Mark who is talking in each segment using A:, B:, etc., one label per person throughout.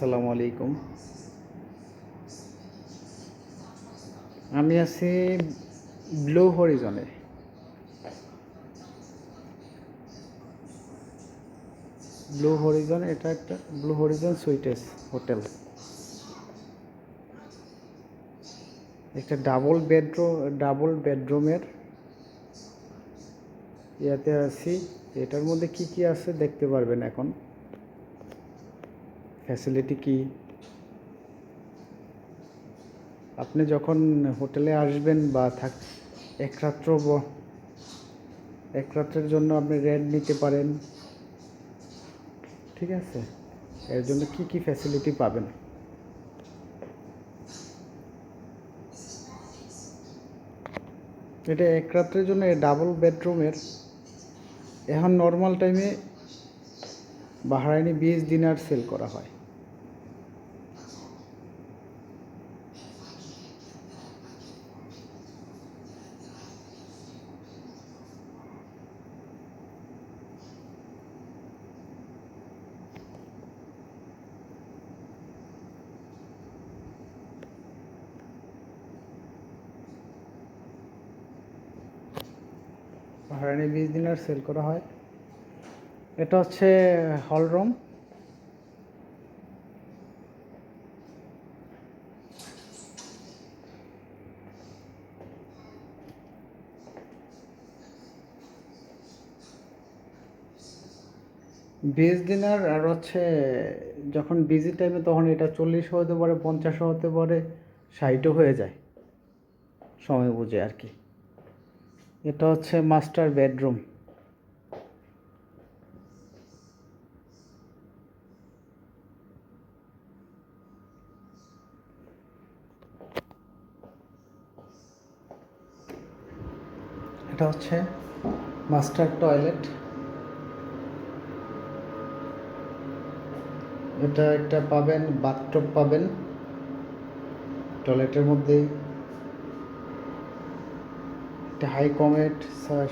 A: আসসালামু আলাইকুম। আমি আছি ব্লু হরিজনে ব্লু হরিজন এটা একটা ব্লু হরিজন সুইটেস হোটেল একটা ডাবল বেডরুম ডাবল বেডরুমের ইয়াতে আছি। এটার মধ্যে কি কি আছে দেখতে পারবেন এখন? ফ্যাসিলিটি কি? আপনি যখন হোটেলে আসবেন বা থাক, এক রাত্র এক রাত্রের জন্য আপনি রেন্ট নিতে পারেন। ঠিক আছে? এর জন্য কি কি ফ্যাসিলিটি পাবেন? এটা এক রাত্রের জন্য ডাবল বেডরুমের এখন নর্মাল টাইমে বাহারাইনি বিশ দিনার সেল করা হয়। বাহারাইনি বিশ দিনার সেল করা হয়। এটা হচ্ছে হল রুম বিশ দিনের আর হচ্ছে যখন বিজি টাইমে তখন এটা চল্লিশও হতে পারে পঞ্চাশও হতে পারে, ষাটও হয়ে যায়। সময় বুঝে আর কি। এটা হচ্ছে মাস্টার বেডরুম। এটা হচ্ছে মাস্টার টয়লেট। এটা একটা পাবেন, বাথটব পাবেন। টয়লেটের মধ্যে একটা হাই কমেট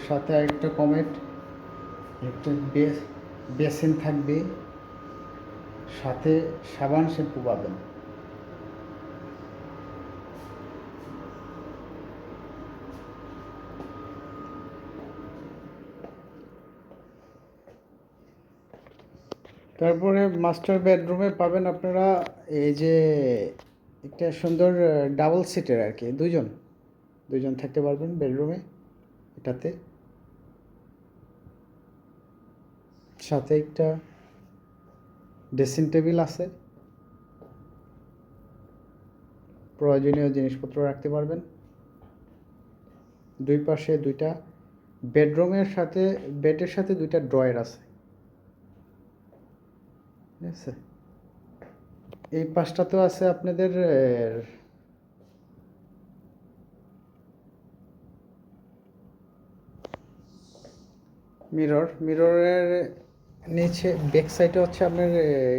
A: সাথে একটা কমেট একটা বেসিন থাকবে, সাথে সাবান শ্যাম্পু পাবেন। তারপরে মাস্টার বেডরুমে পাবেন আপনারা এই যে, একটা সুন্দর ডাবল সিটের আর কি দুজন দুজন থাকতে পারবেন বেডরুমে, এটাতে। সাথে একটা ড্রেসিং টেবিল আছে। প্রয়োজনীয় জিনিসপত্র রাখতে পারবেন। দুই পাশে দুইটা বেডরুমের সাথে, বেডের সাথে দুইটা ড্রয়ার আছে। ঠিক আছে? এই পাশটাতেও আছে আপনাদের মিরর মিররের নিচে ব্যাক সাইডে হচ্ছে আপনার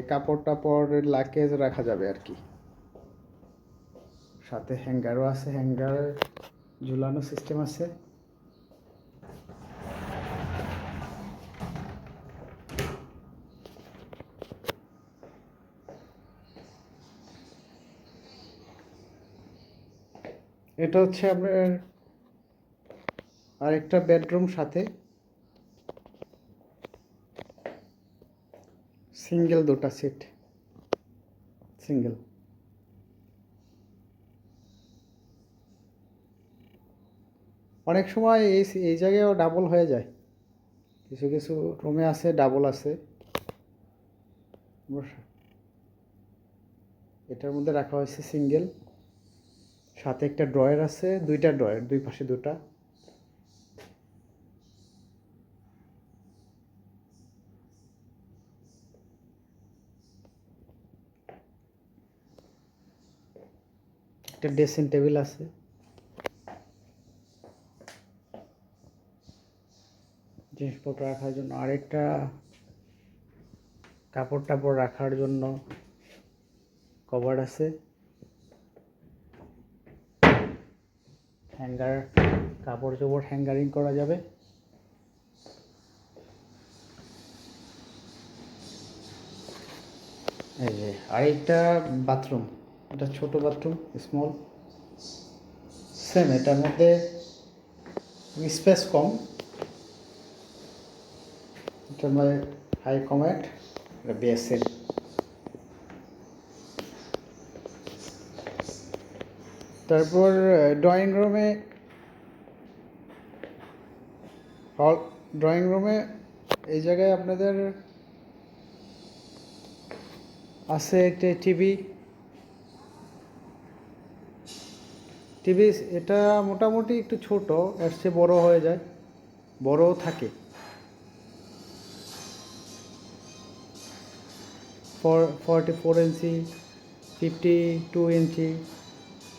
A: কাপড় টাপড় লাকেজ রাখা যাবে আর কি। সাথে হ্যাঙ্গারও আছে, হ্যাঙ্গার, ঝুলানো সিস্টেম আছে। এটা হচ্ছে আপনার আরেকটা বেডরুম সাথে। সিঙ্গেল দুটা সিট। সিঙ্গেল। অনেক সময় এই এই জায়গায়ও ডাবল হয়ে যায়। কিছু কিছু রুমে আছে ডাবল আছে? এটার মধ্যে রাখা হয়েছে সিঙ্গেল সাথে একটা ড্রয়ার আছে, দুইটা ড্রয়ার দুই পাশে দুটা। একটা ড্রেসিং টেবিল আছে। জিনিসপত্র রাখার জন্য। আরেকটা কাপড় টাপড় রাখার জন্য কভার আছে। হ্যাঙ্গার, কাপড় চোপড় হ্যাঙ্গারিং করা যাবে। এই যে আরেকটা বাথরুম। এটা ছোট বাথরুম স্মল সেম এটার মধ্যে স্পেস কম। এটার মধ্যে হাই কমেট এটা বেসেন তারপর ড্রয়িং রুমে হল ড্রয়িং রুমে এই জায়গায় আপনাদের আছে একটা টিভি টিভি এটা মোটামুটি একটু ছোট, এর চেয়ে বড় হয়ে যায়। বড়ও থাকে। For forty four inch fifty two inch,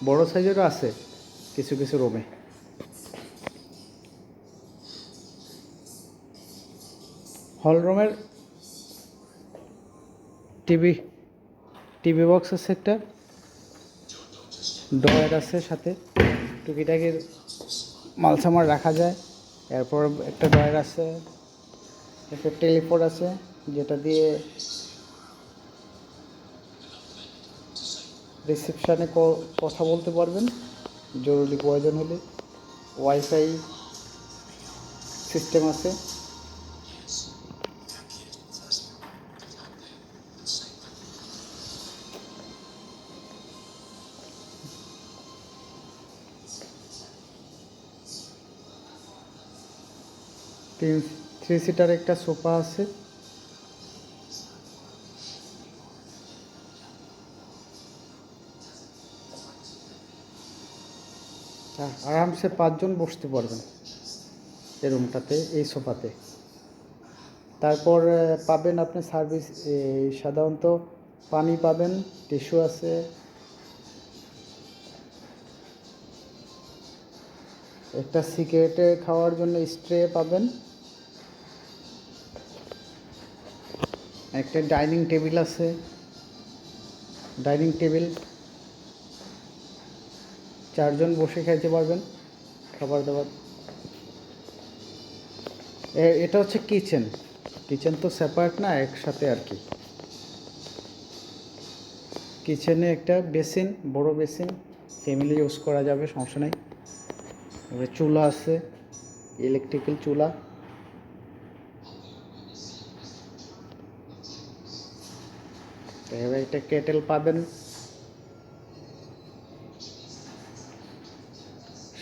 A: বড় সাইজেরও আছে কিছু কিছু রুমে। হল রুমের টিভি টিভি বক্স আছে একটা ডয়ার আছে সাথে। টুকিটাকির মাল মালসামার রাখা যায়। এরপর একটা ডয়ার আছে, একটা টেলিফোন আছে, যেটা দিয়ে রিসেপশানে কথা বলতে পারবেন। জরুরি প্রয়োজন হলে। ওয়াইফাই সিস্টেম আছে। তিন থ্রি সিটার একটা সোফা আছে। আ- আরামসে পাঁচজন বসতে পারবেন এই রুমটাতে, এই সোফাতে। তারপর পাবেন আপনি সার্ভিস সাধারণত পানি পাবেন, টিস্যু আছে। একটা সিগারেটে খাওয়ার জন্য স্ট্রে পাবেন। একটা ডাইনিং টেবিল আছে। Dining table. চারজন বসে খাইতে পারবেন খাবার দাবার। এটা হচ্ছে কিচেন। কিচেন তো সেপারেট না, একসাথে আর কি। কিচেনে একটা বেসিন, বড় বেসিন। ফ্যামিলি ইউজ করা যাবে, সমস্যা নেই। চুলা আছে ইলেকট্রিক্যাল চুলা। একটা কেটেল পাবেন।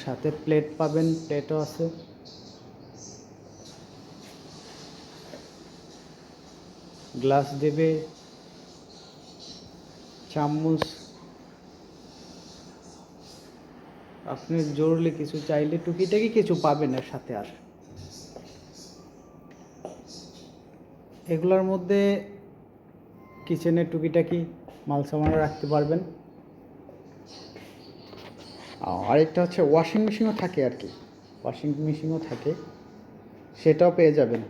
A: সাথে প্লেট পাবেন, প্লেটও আছে। গ্লাস দেবে। চামচ। আপনি জরুরি কিছু চাইলে টুকিটাকি কিছু পাবেন এর সাথে আর। এগুলোর মধ্যে কিচেনের টুকিটাকি মাল সামান রাখতে পারবেন। আরেকটা হচ্ছে ওয়াশিং মেশিনও থাকে আর কি। ওয়াশিং মেশিনও থাকে। সেটাও পেয়ে যাবেন।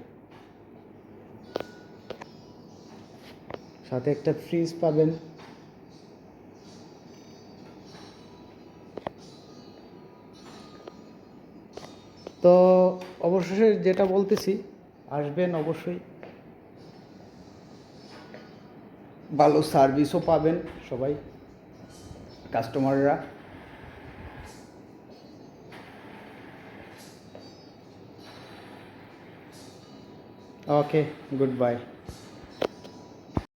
A: সাথে একটা ফ্রিজ পাবেন। তো অবশেষে যেটা বলতেছি, আসবেন অবশ্যই। ভালো সার্ভিসও পাবেন সবাই কাস্টমাররা ওকে গুড বাই